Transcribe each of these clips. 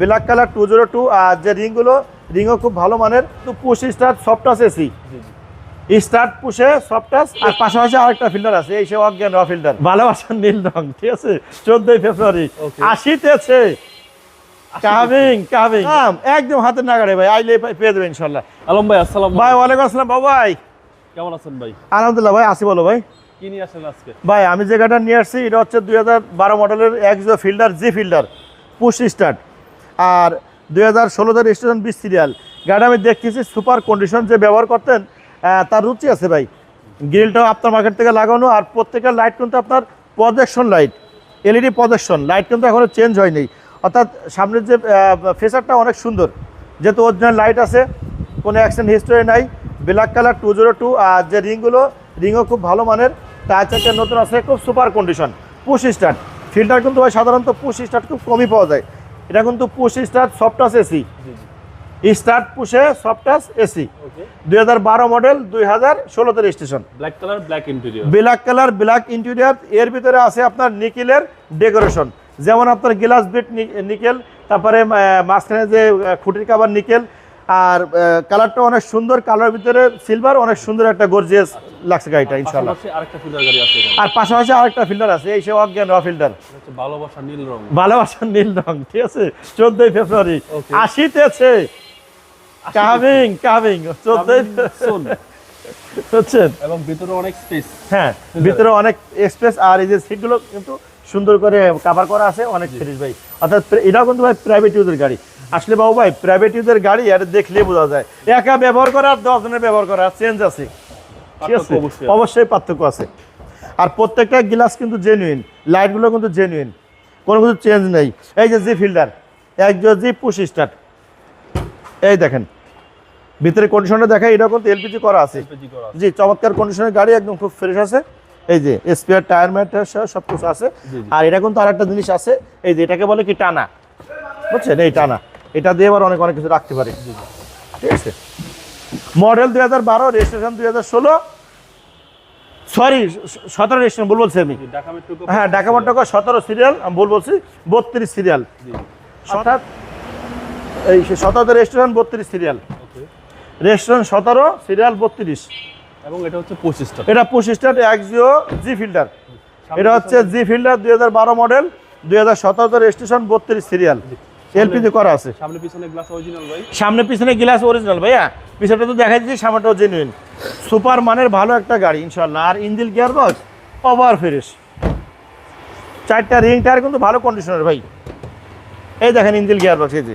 Black colour two zero two আর যে রিংগুলো রিংও খুব ভালো মানের। তো push start soft touch AC start পুষে সফট টাচ আর পাশাপাশি আরেকটা ফিল্টার আছে এই সে অজ্ঞান র ফিল্টার ভালোবাসার নীল রং ঠিক আছে? চোদ্দই ফেব্রুয়ারি কামিং কামিং একদম ভাই আইলে পেয়ে দেবে ইনশাল্লাহ। আলম ভাই আসসালাম ভাই ওয়ালাইকুম আসসালাম কেমন আছেন ভাই? আলহামদুলিল্লাহ ভাই আসি বলো ভাই। কি নিয়ে আসেন আজকে? ভাই আমি যে গাড়িটা নিয়ে আসছি এটা হচ্ছে দুই হাজার বারো মডেলের Axio fielder G fielder push start আর দুই হাজার ষোলোতে রেজিস্ট্রেশন বিশ সিরিয়াল গাড়ি আমি দেখতেছি সুপার কন্ডিশন যে ব্যবহার করতেন তার রুচি আছে ভাই। গ্রিলটাও আপনার মার্কেট থেকে লাগানো আর প্রত্যেকের লাইট কিন্তু আপনার projection light LED projection light কিন্তু এখনও চেঞ্জ হয়নি। অর্থাৎ সামনের যে ফেসারটা অনেক সুন্দর। যেহেতু অরিজিনাল লাইট আছে, কোনো অ্যাক্সিডেন্ট হিস্টোরি নাই। Black colour two zero two আর যে রিংগুলো রিংও খুব ভালো মানের। টায়ার চারটে নতুন আছে, খুব super condition push start filter কিন্তু ভাই সাধারণত পুশ স্টার্ট খুব কমই পাওয়া যায়। এটা কিন্তু push start soft touch AC start পুশে soft touch AC okay দুই হাজার বারো মডেল দুই হাজার ষোলোতে registration black colour black interior black colour black interior এর ভিতরে আছে আপনার নিকেলের ডেকোরেশন যেমন আপনার গ্লাস বিট নিকেল তারপরে মাঝখানে যে খুঁটির কাবার নিকেল আর কালারটা অনেক সুন্দর কালার ভিতরে সিলভার অনেক সুন্দর একটা গর্জিয়াস লাগছে গাড়িটা আরেকটা ফিল্টার গাড়ি আছে আর পাশাপাশি আরেকটা ফিল্টার আছে এই সে অজ্ঞান র ফিল্টার এটা ভালোবাসা নীল রং। ভালোবাসার নীল রং ঠিক আছে? চোদ্দই ফেব্রুয়ারি কামিং কামিং চোদ্দই। হচ্ছেন এবং ভিতরে অনেক স্পেস হ্যাঁ ভিতরে অনেক এক্সপ্রেস আর এই যে সিটগুলো কিন্তু সুন্দর করে কাভার করা আছে অনেক ফ্রেশ ভাই। অর্থাৎ এটাও কিন্তু ভাই প্রাইভেট ইউজের গাড়ি। আসলে বাবু ভাই প্রাইভেট ইউজের গাড়ি আর দেখলে বোঝা যায়। একা ব্যবহার করা আর দশ জনের ব্যবহার করা চেঞ্জ আছে। ঠিক আছে? অবশ্যই পার্থক্য আছে। আর প্রত্যেকটা গ্লাস কিন্তু জেনুইন লাইটগুলো কিন্তু জেনুইন কোনো কিছু চেঞ্জ নেই। এই যে জি ফিল্টার একজন জি পুশ স্টার্ট এই দেখেন ভিতরে কন্ডিশনটা দেখা এটা কিন্তু এলপিজি করা আছে। জি চমৎকার কন্ডিশনের গাড়ি একদম খুব ফ্রেশ আছে। এই যে স্পেয়ার টায়ার ম্যাটার সব কিছু আছে। আর এটা কিন্তু আরেকটা জিনিস আছে। এই যে এটাকে বলে কি টানা। বুঝছেন? এই টানা। এটা দিয়ে আবার অনেক অনেক কিছু রাখতে পারে। ঠিক আছে? মডেল দুই হাজার বারো রেজিস্ট্রেশন দুই হাজার ষোলো। সরি সতেরো রেজিস্ট্রেশন ভুল বলছি আমি। ঢাকা মেট্রো হ্যাঁ ঢাকা মটকা সতেরো সিরিয়াল আমি ভুল বলছি বত্রিশ সিরিয়াল অর্থাৎ এই সতেরো রেজিস্ট্রেশন বত্রিশ সিরিয়াল রেজিস্ট্রেশন সতেরো সিরিয়াল বত্রিশ। এবং এটা হচ্ছে পঁচিশটা এটা পঁচিশটা একজিও জি ফিল্টার। এটা হচ্ছে জি ফিল্টার দুই হাজার বারো মডেল দুই হাজার সতেরো রেজিস্ট্রেশন বত্রিশ সিরিয়াল এলপিজি করা আছে। সামনে পিছনে গ্লাস অরিজিনাল ভাই। সামনে পিছনে গ্লাস অরিজিনাল ভাইয়া। পিছনটা তো দেখা যাচ্ছে সামনেটাও জেনুইন সুপার মানের ভালো একটা গাড়ি ইনশাল্লাহ আর engine gear box over fresh চারটা রিং টায়ার কিন্তু ভালো কন্ডিশনের ভাই। এই দেখেন ইঞ্জিল গিয়ার বক্স এই যে।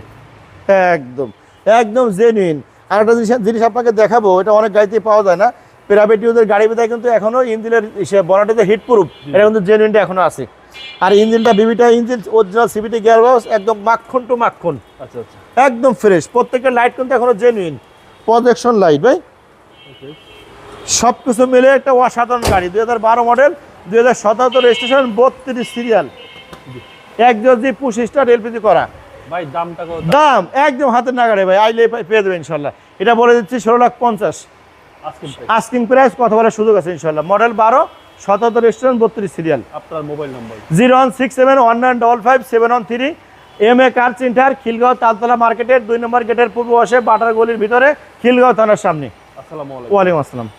একদম একদম জেনুইন আর একটা জিনিস জিনিস আপনাকে দেখাবো এটা অনেক গাড়িতে পাওয়া যায় না। প্রাইভেট ইউজের গাড়ি বেদায় কিন্তু এখনও ইঞ্জিনের বনাটিতে হিট প্রুফ এটা কিন্তু জেনুইনটা এখনও আছে। আর ইঞ্জিনটা বিবিটা engine original CVT gear box একদম মাখন টু মাখন। আচ্ছা আচ্ছা। একদম ফ্রেশ প্রত্যেকের লাইট কিন্তু এখনও জেনুইন প্রজেকশন লাইট ভাই। সব কিছু মিলে একটা অসাধারণ গাড়ি। দুই হাজার বারো মডেল দুই হাজার সতেরো রেজিস্ট্রেশন বত্রিশ সিরিয়াল এক জি পুশ স্টার এলপিজি করা। ভাই দামটা দাম একদম হাতের নাগাড়ে ভাই। আইলে পেয়ে দেবে ইনশাল্লাহ। এটা বলে দিচ্ছি ষোলো লাখ পঞ্চাশ। আস্কিং প্রাইস কথা বলার সুযোগ আছে ইনশাল্লাহ। মডেল বারো সতেরো রেস্টুরেন্ট বত্রিশ সিরিয়াল আপনার mobile number zero one six seven one nine double five seven one three. M A car center Khilgaon Taltala মার্কেটের দুই নম্বর গেটের পূর্ব পাশে বাটার গলির ভিতরে খিলগাঁও থানার সামনে। আসসালামু আলাইকুম। ওয়ালাইকুম আসসালাম।